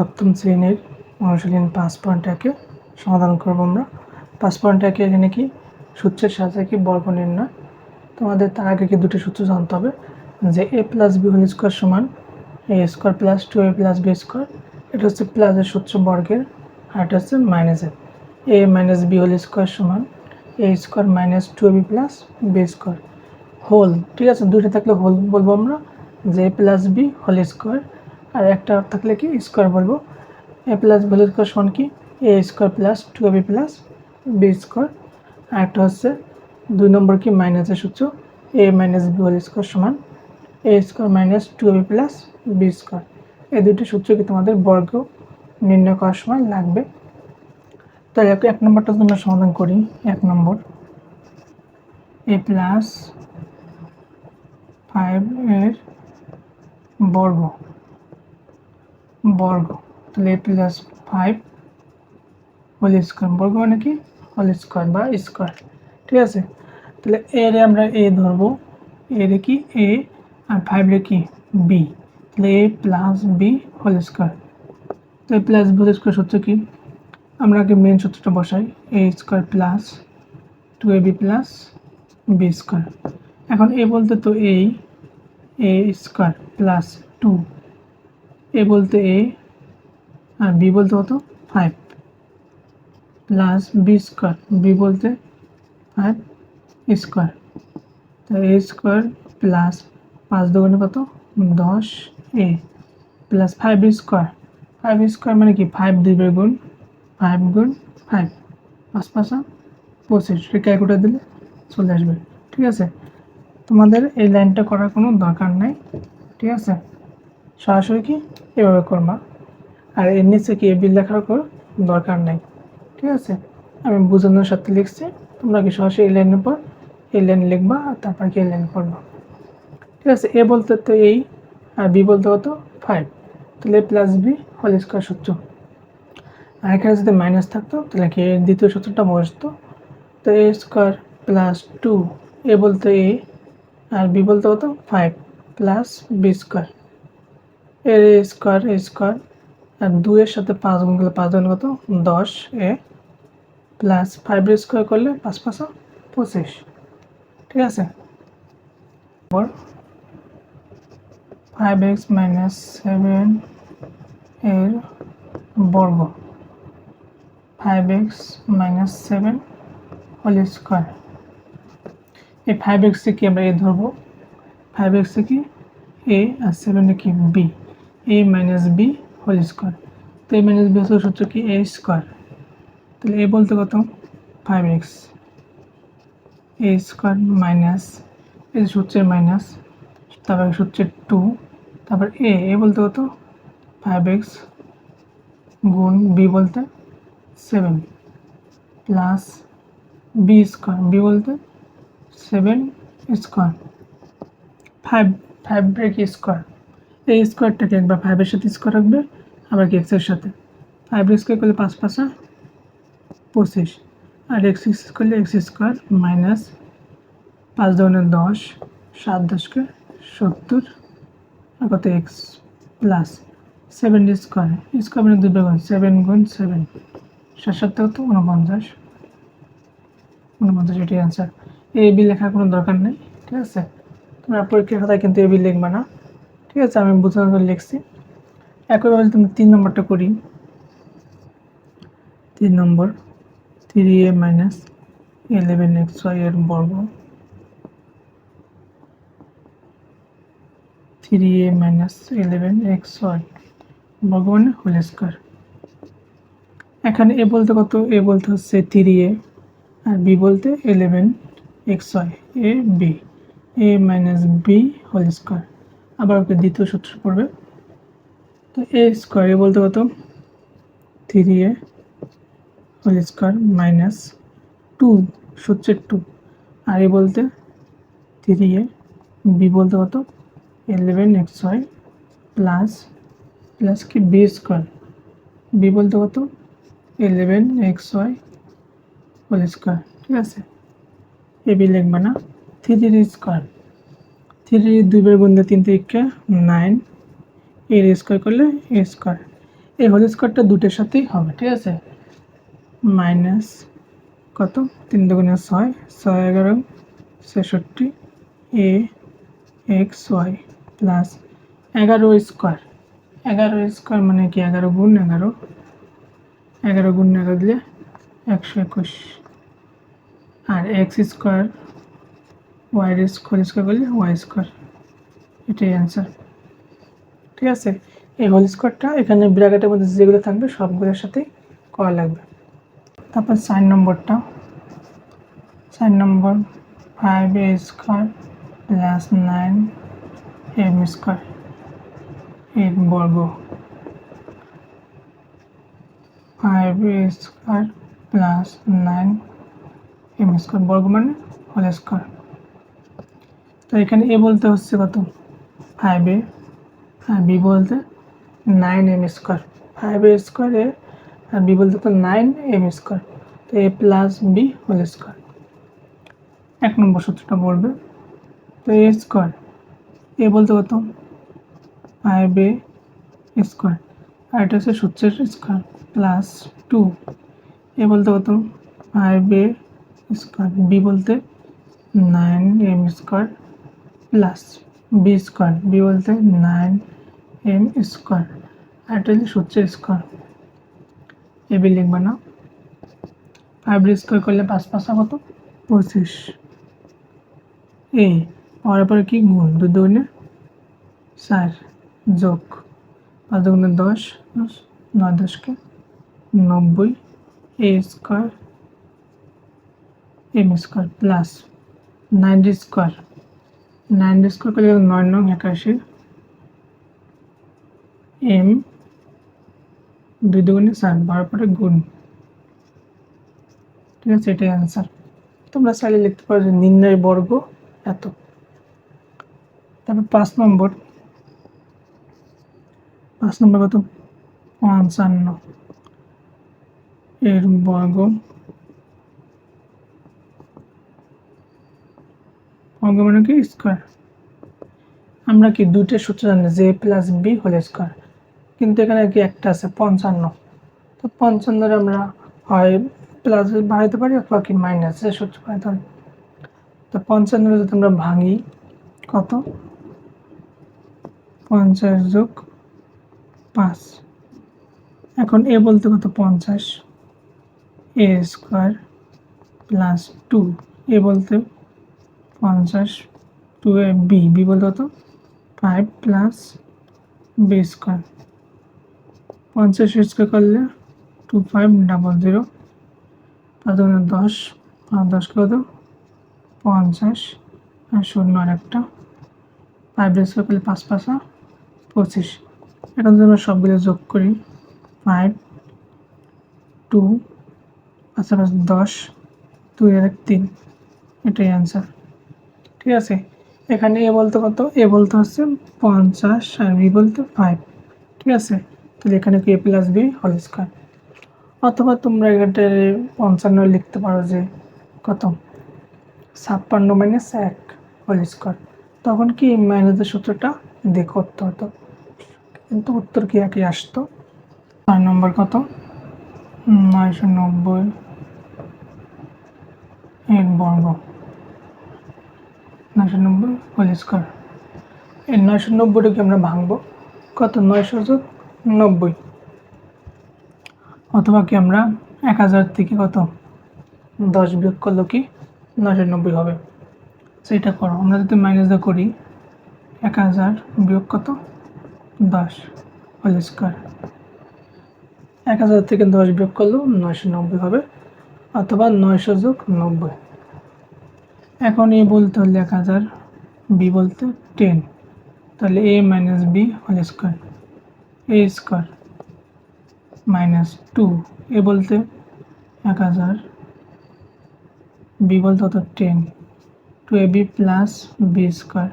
সপ্তম শ্রেণির অনুশীলন পাঁচ পয়েন্ট একে সমাধান করব আমরা। পাঁচ পয়েন্ট একে এখানে কি? সূত্রের সাথে কি বর্গ নির্ণয়? তোমাদের তার আগে কি দুটি সূত্র জানতে হবে? যে A plus B whole square সমান A square plus two A plus B square এটা হচ্ছে প্লাসের সূত্র বর্গের, আর এটা হচ্ছে মাইনাসের A minus B whole square সমান A square minus two B plus B square whole ঠিক আছে? দুটো থাকলে হোল বলব আমরা। যে প্লাস বি হোল স্কোয়ার আর একটা থাকলে কি? স্কোয়ার বলব। এ প্লাস হোল স্কোয়ার সমান কি? A square plus two B plus B square আর একটা হচ্ছে দুই নম্বর কি? মাইনাসের সূত্র। A minus B whole square সমান A square minus two B plus B square এই দুটি সূত্র কি তোমাদের বর্গ নির্ণয় করার সময় লাগবে? তাহলে এক- নম্বরটা আমরা সমাধান করি, এক নম্বর। এ প্লাস ফাইভ এর বর্গ। বর্গ। তাহলে A plus five whole square বর্গ মানে কি? হোল স্কোয়ার বা স্কোয়ার ঠিক আছে? তাহলে এর আমরা এ ধরবো। এর কি? এ আর ফাইভ রে কি? বি তাহলে A plus B whole square তো A plus B whole square সূত্র কি? আমরা আগে মেন সূত্রটা বসাই। A square plus two A B plus B square এখন এ বলতে তো এই A square plus two A বলতে এ আর বি বলতে কত? Five plus B square B বলতে ফাইভ স্কোয়ার তো এ স্কোয়ার প্লাস পাঁচ দুগুণে কত? দশ A plus five square five square মানে কি? ফাইভ দুই গুণ ফাইভ গুণ ফাইভ পাঁচ পাঁচা পঁচিশ। ক্যালকুলেটার দিলে চলে আসবে। ঠিক আছে? তোমাদের এই লাইনটা করার কোনো দরকার নাই। ঠিক আছে? সরাসরি কি? এভাবে করবা আর এর নিচে কি বিল লেখার কোনো দরকার নাই। ঠিক আছে? আমি বোঝানোর সাথে লিখছি। তোমরা কি সরাসরি এই লাইনের পর এই লাইন লিখবা আর তারপর কি এই লাইন করবা। ঠিক আছে? এ বলতে তো এই, আর বি বলতে হতো ফাইভ তাহলে A plus B whole square সূত্র। আর এখানে যদি মাইনাস থাকতো, তাহলে কি দ্বিতীয় সূত্রটা বসতো? তো A square plus two A বলতে এ আর বি বলতে হতো five plus B square A square A square, আর দুইয়ের সাথে পাঁচ গুণ করলে পাঁচ গুণ কত? দশ এ প্লাস ফাইভ স্কোয়ার করলে পাঁচ পাঁচশো পঁচিশ। ঠিক আছে? ফাইভ এক্স মাইনাস সেভেন এর বর্গ। Five X minus seven whole square এই ফাইভ এক্সে কি আমরা এ ধরবো? ফাইভ এক্সে কি? এ আর সেভেনে কি? B A minus B whole square তো এ মাইনাস বি হচ্ছে কি? এ স্কোয়ার তাহলে এ বলতে কত? Five X A square minus A সূত্রের মাইনাস তারপরে সূত্রের টু তারপর এ এ বলতে কত? ফাইভ এক্স গুণ বি বলতে seven plus B square B বলতে seven square five five break square এই স্কোয়ারটাকে একবার ফাইভের সাথে স্কোয়ার রাখবে? আবার কি এক্সের সাথে? ফাইভ স্কোয়ার করলে পাঁচ পাঁচা, পঁচিশ। আর এক্স স্কোয়ার করলে এক্স স্কোয়ার মাইনাস পাঁচ ধরনের দশ, সাত দশকে সত্তর, আর কত X plus seven square square মানে দুই গুণ সেভেন গুণ সেভেন সাত সাত কত? উনপঞ্চাশ উনপঞ্চাশ এটি অ্যান্সার এ বি লেখার কোনো দরকার নেই, ঠিক আছে? তোমরা পরীক্ষার খাতায় কিন্তু এ বি লিখবে না। ঠিক আছে, আমি বোঝানোর জন্য লিখছি। একইভাবে যদি তিন নম্বরটা করি, তিন number three A minus eleven X Y এর বর্গ three A minus eleven X Y বর্গ মানে হোল স্কোয়ার এখানে এ বলতে কত? এ বলতে হচ্ছে থ্রি এ আর বি বলতে eleven X Y A B A minus B whole square আবার দ্বিতীয় সূত্র পড়বে। তো এ স্কোয়ার এ বলতে কত? Three A whole square minus two সূত্রের টু আর এ বলতে থ্রি এ বি বলতে কত? Eleven X Y plus plus কি? বি স্কোয়ার বি বলতে কত? Eleven X Y whole square ঠিক আছে? এ বি লিখবে না। থ্রি স্কোয়ার থ্রি দুইবার গুণ দিয়ে তিন তিরিকা নাইন। এর স্কোয়ার করলে এ স্কোয়ার এই হোল স্কোয়ারটা দুটোর সাথেই হবে, ঠিক আছে? মাইনাস কত? তিন দুগুণে ছয়। ছয় এগারো, ছেষট্টি। এ, এক্স, ওয়াই প্লাস এগারো স্কোয়ার এগারো স্কোয়ার মানে কি? এগারো গুণ এগারো। এগারো গুণ এগারো দিলে একশো একুশ। আর X square Y square square করলে ওয়াই স্কোয়ার এটাই অ্যান্সার ঠিক আছে? এই হোল স্কোয়ারটা এখানে ব্র্যাকেটের মধ্যে যেগুলো থাকবে সবগুলোর সাথেই করা লাগবে। তারপর সাইন নম্বরটা sign number five A square plus nine M square এর বর্গ। Five A square plus nine M square বর্গ মানে হোল স্কোয়ার তো এখানে এ বলতে হচ্ছে কত? ফাইভ এ, আর বি বলতে nine M square five A square A, R B বলতে তো নাইন এম স্কোয়ার তো A plus B whole square এক নম্বর সূত্রটা বলবে। তো এ স্কোয়ার এ বলতে কত? ফাইভ এ স্কোয়ার আর এটা হচ্ছে সূত্রের স্কোয়ার প্লাস টু এ বলতে কত? ফাইভ এ স্কোয়ার বি বলতে nine M square plus B square B বলতে নাইন এম স্কোয়ার আর এটা হচ্ছে সূত্রের স্কোয়ার এ বি লিখবে না। ফাইভ স্কোয়ার করলে পাঁচ পাঁচা কত পঁচিশ। এ পরে পরে কি? গুণ দু দুগুণে চার যোগ পাঁচ দুগুণে দশ নয় দশকে নব্বই A square M square plus ninety square ninety square করলে নয় নং একাশি এম দুই দুগুণে চার বারো পরে গুণ। ঠিক আছে, এটাই অ্যান্সার তোমরা চাইলে লিখতে পারো যে নির্ণয় বর্গ এত। তারপর পাঁচ নম্বর। পাঁচ নম্বর কত? পঞ্চান্ন। এর বর্গ বর্গ মানে কি? স্কোয়ার আমরা কি দুইটা সূত্র জানি? যে প্লাস বি হোল স্কোয়ার কিন্তু এখানে কি একটা আছে? পঞ্চান্ন। তো পঞ্চান্নরে আমরা হয় প্লাস বাড়াইতে পারি অথবা কি মাইনাস সূত্র বাড়াইতে পারি? তো পঞ্চান্নরে যদি আমরা ভাঙি, কত? পঞ্চাশ যোগ পাঁচ। এখন এ বলতে কত? পঞ্চাশ। A square plus two A বলতে পঞ্চাশ টু বি বি বলতে কত? Five plus B square. পঞ্চাশ স্কোয়ার করলে টু ফাইভ ডাবল জিরো। দুগুণে দশ, পাঁচ দশ কত? পঞ্চাশ আর শূন্য আর একটা। ফাইভ স্কোয়ার করলে পাঁচ পাঁচা পঁচিশ। এখন যদি আমরা সবগুলো যোগ করি, ফাইভ, টু, পাশাপাশি দশ, দুই আর তিন। এটাই অ্যান্সার ঠিক আছে? এখানে এ বলতে কত? এ বলতে হচ্ছে পঞ্চাশ আর বি বলতে ফাইভ ঠিক আছে? তাহলে এখানে কি A plus B? Whole square অথবা তোমরা এখানটা পঞ্চান্ন লিখতে পারো যে কত? ছাপ্পান্ন মাইনাস এক হোল স্কোয়ার তখন কি মাইনাসের সূত্রটা? দিয়ে করতে হতো কিন্তু উত্তর কি একই আসতো? ছয় নম্বর কত? নয়শো নব্বই। এক বর্গ। নয়শো নব্বই হোল স্কোয়ার এই নয়শো নব্বইটাকে আমরা ভাঙবো? কত? নয়শো যোগ নব্বই। অথবা কি আমরা এক হাজার থেকে কত? দশ বিয়োগ করল কি? নয়শো নব্বই হবে। সেইটা করো। আমরা যদি মাইনাস দিয়ে করি, এক হাজার বিয়োগ কত? দশ হোল স্কোয়ার এক হাজার থেকে দশ বিয়োগ করলেও নয়শো নব্বই হবে। অথবা নয়শো যোগ নব্বই। এখন এ বলতে হলে এক হাজার বি বলতে টেন। তাহলে A minus B whole square A square minus two A বলতে এক হাজার বি বলতে হতো ten. Two A B plus B square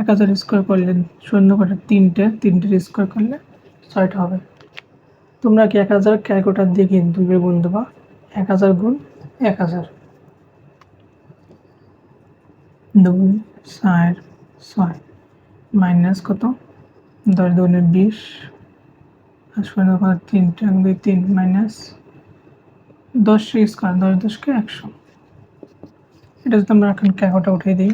এক হাজার স্কোয়ার করলে শূন্য কটা তিনটে, তিনটের স্কোয়ার করলে ছয়টা হবে। তোমরা কি এক হাজার ক্যালকুলেটার দিয়ে কিন্তু গুণ দেবা? এক হাজার গুণ এক হাজার। দুই চার ছয়। মাইনাস কত? দশ দুগুণে বিশ। আর শূন্য পাঁচ তিন এক দুই তিন মাইনাস দশ স্কোয়ার, দশ দশকে একশো। এটা যদি আমরা এখন ক্যাকোটা উঠিয়ে দিই।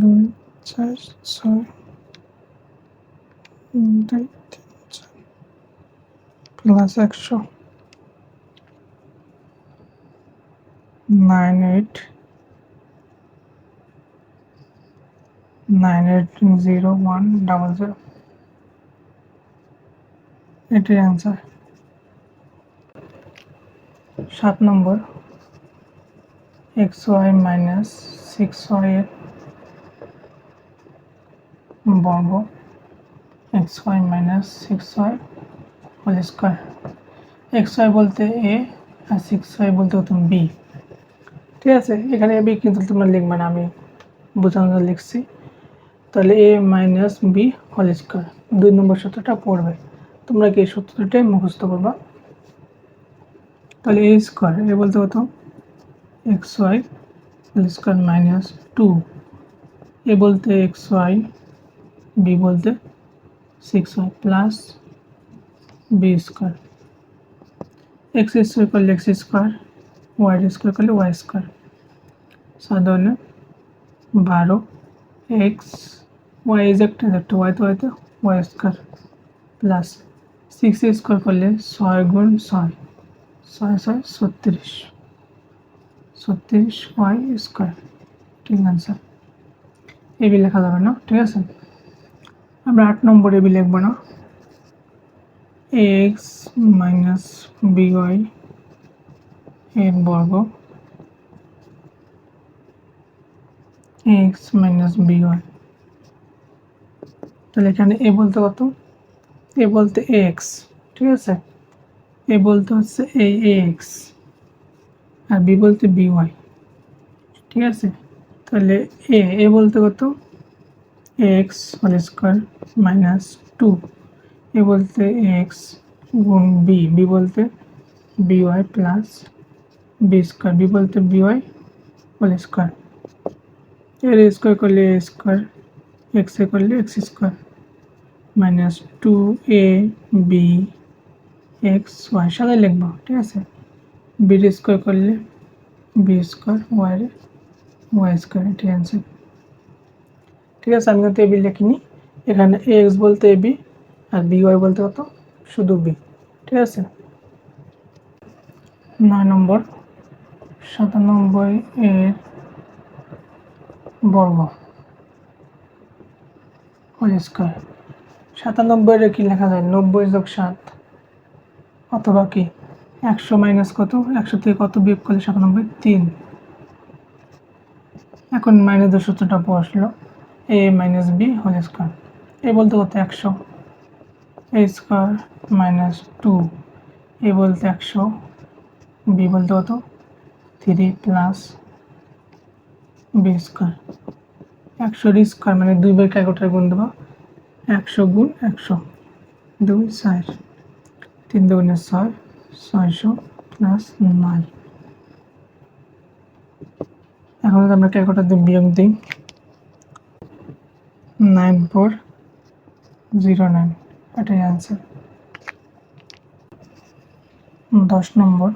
দুই চার ছয় দুই তিন চার। প্লাস একশো। Nine eight nine eight zero one double zero এটাই অ্যান্সার সাত number, X Y minus six Y এর বর্গ, X Y minus six Y whole square X Y বলতে এ আর সিক্স ওয়াই বলতে হতো বি ঠিক আছে, এখানে বি কিন্তু তোমরা লিখবে না, আমি বোঝানো লিখছি। তাহলে A minus B whole square দুই নম্বর সূত্রটা পড়বে। তোমরা কি এই সূত্রটাই মুখস্থ করবা? তাহলে এ স্কোয়ার এ বলতে কত X Y whole square minus two A বলতে এক্স ওয়াই বি বলতে six Y plus B square X square করলে এক্স স্কোয়ার ওয়াই স্কোয়ার করলে ওয়াই স্কোয়ার সাধারণে বারো এক্স ওয়াই ইজ একটা একটা ওয়াই তো ওয়াই তো Y square plus six square করলে ছয় গুণ ছয় ছয় ছয় ছত্রিশ ছত্রিশ ওয়াই স্কোয়ার ঠিক আনসার এবি লেখা যাবে না ঠিক আছে আমরা আট নম্বর এবি লিখব না এক্স মাইনাস বিওয়াই এর বর্গ। এক্স মাইনাস বিওয়াই তাহলে এখানে এ বলতে কত? এ বলতে এক্স, ঠিক আছে? এ বলতে হচ্ছে এই এক্স, আর বি বলতে বিওয়াই ঠিক আছে? তাহলে এ এ বলতে কত? X whole square minus two. A বলতে এক্স গুণ বি বি বলতে B Y plus B square B বলতে বিওয়াই হোল স্কোয়ার এর স্কোয়ার করলে এ স্কোয়ার এক্স এ করলে X square minus two A B X Y সাদা লিখব, ঠিক আছে? বির স্কোয়ার করলে B square Y Y square এটি অ্যান্সার ঠিক আছে, আমি কিন্তু এবি লিখিনি। এখানে এ এক্স বলতে এবি আর বি ওয়াই বলতে কত? শুধু বি ঠিক আছে? নয় নম্বর। সাতানব্বই এর বর্গ হোল স্কোয়ার। সাতানব্বই এর কি লেখা যায়? নব্বই যোগ সাত। অথবা কি? একশো মাইনাস কত? একশো থেকে কত বিয়োগ করলে সাতানব্বই? তিন। এখন মাইনাস মাইনাসের সূত্রটা বসল। A minus B whole square. A বলতে কত? একশো। A square minus two A বলতে একশো। বি বলতে কত? Three plus B square. একশোর স্কোয়ার মানে দুই বাই ক্যালকুলেটার গুণ দেবো, একশো গুণ একশো। দুই চার, তিন দুগুণে ছয়, ছয়শো প্লাস নয়। এখন আমরা ক্যালকুলেটার দিয়ে বিয়োগ দিই, নাইন ফোর জিরো নাইন, এটাই অ্যান্সার দশ number.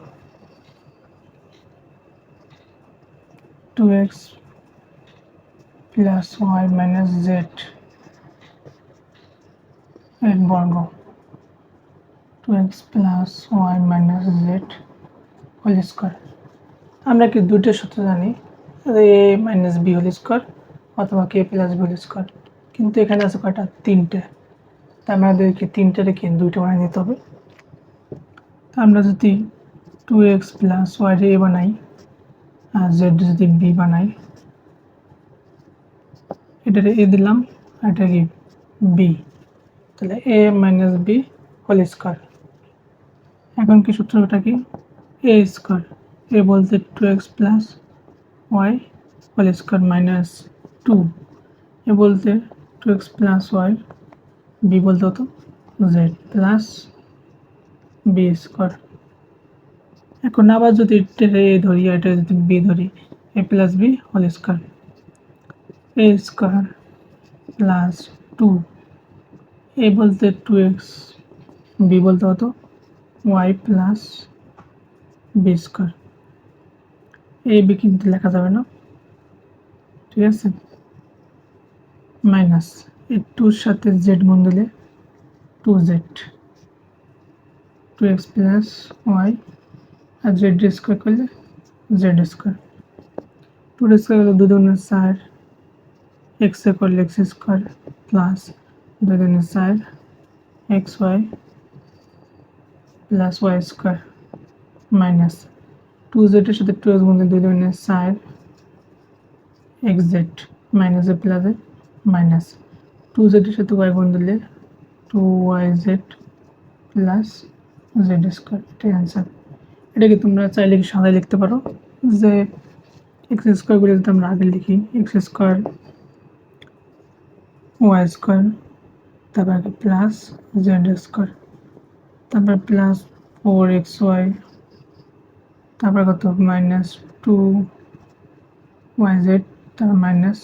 Two X plus Y minus Z এর বর্গ two X plus Y minus Z whole square আমরা কি দুটো সূত্র জানি? A minus B whole square অথবা কে প্লাস বি হোল স্কোয়ার কিন্তু এখানে আছে কয়টা? তিনটে। তা আমাদেরকে তিনটে রেখে দুইটা বানিয়ে নিতে হবে। তা আমরা যদি two X plus Y A বানাই জেড যদি বি বানাই, এটারে এ দিলাম এটা কি বি তাহলে A minus B whole square এখন কি সূত্রটা কি? এ স্কোয়ার এ বলতে two X plus Y whole square minus two A বলতে two X plus Y B বলতে হতো জেড প্লাস বি স্কোয়ার এখন আবার যদি এটা এ ধরি এটা যদি বি ধরি A plus B whole square A square plus two A বলতে টু এক্স বি বলতে হতো Y plus B square A B কিন্তু লেখা যাবে না। ঠিক আছে? মাইনাস এ টুর সাথে জেড গুণ দিলে two Z two X plus Y আর জেড স্কোয়ার করলে জেড স্কোয়ার টু স্কোয়ার হলো দুই দুগুণে এক্স এ করলে এক্স স্কোয়ার প্লাস দুই দুগুণে চার X Y plus Y square minus two জেডের সাথে টু এক্স গুণে দুই দুগুণে চার X Z minus plus minus two জেডের সাথে ওয়াই গুণ দিলে two Y Z plus Z square এটাই অ্যান্সার এটাকে তোমরা চাইলে সাদায় লিখতে পারো? যে এক্স স্কোয়ারগুলো যদি আমরা আগে লিখি এক্স স্কোয়ার ওয়াই স্কোয়ার তারপর আগে প্লাস জেড স্কোয়ার তারপর প্লাস ফোর এক্স ওয়াই তারপর কত? মাইনাস টু ওয়াই জেড তারপর মাইনাস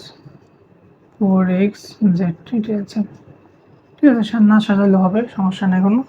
ফোর এক্স জেড এটাই আছে। ঠিক আছে না সাজালে হবে, সমস্যা নেই কোনো।